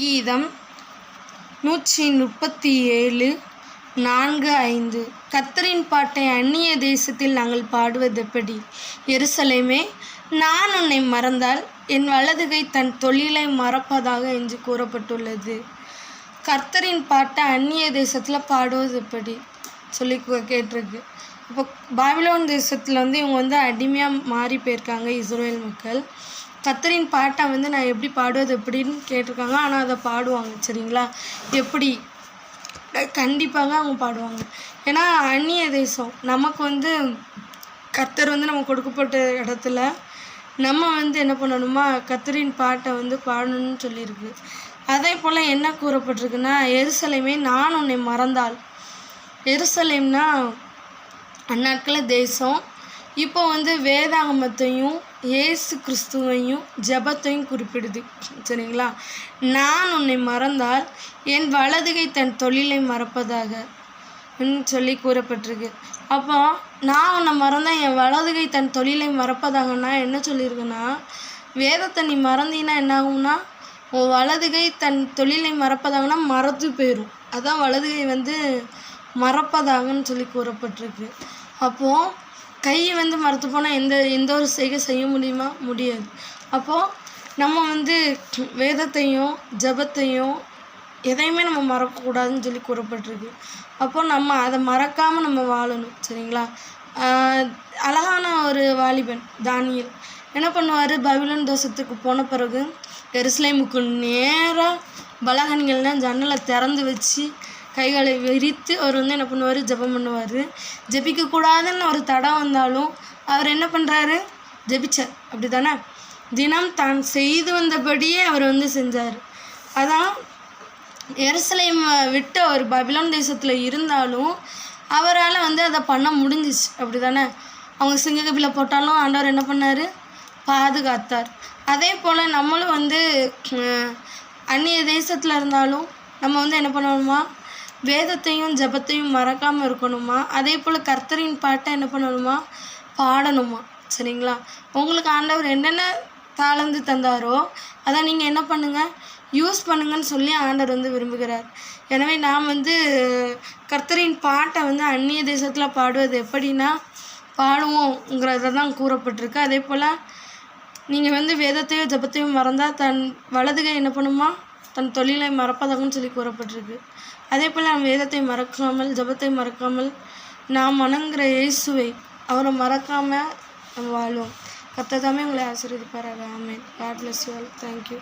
சங்கீதம் நூற்றி முப்பத்தி ஏழு நான்கு ஐந்து. கத்தரின் பாட்டை அந்நிய தேசத்தில் நாங்கள் பாடுவதெப்படி? எருசலேமே நான் உன்னை மறந்தால் என் வலதுகை தன் தொழிலை மறப்பதாக என்று கூறப்பட்டுள்ளது. கர்த்தரின் பாட்டை அந்நிய தேசத்தில் பாடுவது எப்படி சொல்லி கேட்டிருக்கு. இப்போ பாபிலோன் தேசத்தில் வந்து இவங்க வந்து அடிமையாக மாறி போயிருக்காங்க இஸ்ரேல் மக்கள். கத்தரின் பாட்டை வந்து நான் எப்படி பாடுவது எப்படின்னு கேட்டிருக்காங்க. ஆனால் அதை பாடுவாங்க சரிங்களா? எப்படி? கண்டிப்பாக அவங்க பாடுவாங்க. ஏன்னா அந்நிய தேசம் நமக்கு வந்து கத்தர் வந்து நம்ம கொடுக்கப்பட்ட இடத்துல நம்ம வந்து என்ன பண்ணணுமா? கத்தரின் பாட்டை வந்து பாடணும்னு சொல்லியிருக்கு. அதே போல் என்ன கூறப்பட்டிருக்குன்னா எருசலேமே நான் உன்னை மறந்தால் எருசலேம்னா அந்நாட்களில் தேசம் இப்போ வந்து வேதாகமத்தையும் இயேசு கிறிஸ்துவையும் ஜெபத்தையும் குறிப்பிடுது. சரிங்களா? நான் உன்னை மறந்தால் என் வலதுகை தன் தொழிலை மறப்பதாக சொல்லி கூறப்பட்டிருக்கு. அப்போ நான் உன்னை மறந்தால் என் வலதுகை தன் தொழிலை மறப்பதாகன்னா என்ன சொல்லியிருக்குன்னா வேதத்தை நீ மறந்தீன்னா என்ன ஆகும்னா உன் வலதுகை தன் தொழிலை மறப்பதாகனா மறந்து போயிடும் அதான் வலதுகை வந்து மறப்பதாகன்னு சொல்லி கூறப்பட்டிருக்கு. அப்போது கை வந்து மறுத்து போனால் எந்த எந்த ஒரு செய்கை செய்ய முடியுமா? முடியாது. அப்போது நம்ம வந்து வேதத்தையும் ஜெபத்தையும் எதையுமே நம்ம மறக்கக்கூடாதுன்னு சொல்லி கூறப்பட்டிருக்கு. அப்போ நம்ம அதை மறக்காமல் நம்ம வாழணும் சரிங்களா? அழகான ஒரு வாலிபன் தானியல். என்ன பண்ணுவார்? பபிலன் தோசத்துக்கு போன பிறகு எருசலேமுக்கு நேராக பலகன்கள்லாம் ஜன்னலை திறந்து வச்சு கைகளை விரித்து அவர் வந்து என்ன பண்ணுவார்? ஜெபம் பண்ணுவார். ஜெபிக்கக்கூடாதுன்னு ஒரு தடம் வந்தாலும் அவர் என்ன பண்ணுறாரு ஜெபிச்சார். அப்படி தானே தினம் தான் செய்து வந்தபடியே அவர் வந்து செஞ்சார். அதான் எருசலேம் விட்டு அவர் பபிலான் தேசத்தில் இருந்தாலும் அவரால் வந்து அதை பண்ண முடிஞ்சிச்சு. அப்படி தானே அவங்க சிங்ககபியில் போட்டாலும் ஆண்டவர் என்ன பண்ணார்? பாதுகாத்தார். அதே போல் நம்மளும் வந்து அந்நிய தேசத்தில் இருந்தாலும் நம்ம வந்து என்ன பண்ணணுமா வேதத்தையும் ஜெபத்தையும் மறக்காமல் இருக்கணுமா? அதே போல் கர்த்தரின் பாட்டை என்ன பண்ணணுமா? பாடணுமா? சரிங்களா? உங்களுக்கு ஆண்டவர் என்னென்ன தாளந்து தந்தாரோ அதை நீங்கள் என்ன பண்ணுங்கள் யூஸ் பண்ணுங்கன்னு சொல்லி ஆண்டவர் வந்து விரும்புகிறார். எனவே நாம் வந்து கர்த்தரின் பாட்டை வந்து அந்நிய தேசத்தில் பாடுவது எப்படின்னா பாடுவோங்கிறத தான் கூறப்பட்டிருக்கு. அதே போல் நீங்கள் வந்து வேதத்தையும் ஜெபத்தையும் மறந்தால் தன் வலதுகை என்ன பண்ணுமா? தன் தொழிலை மறப்பதாகவும் சொல்லி கூறப்பட்டிருக்கு. அதே போல் நாம் வேதத்தை மறக்காமல் ஜெபத்தை மறக்காமல் நாம் வணங்குற இயேசுவை அவரை மறக்காமல் நம்ம வாழ்வோம். கர்த்தர் தாமே உங்களை ஆசீர்வதிப்பாராக. ஆமேன். God bless you all thank you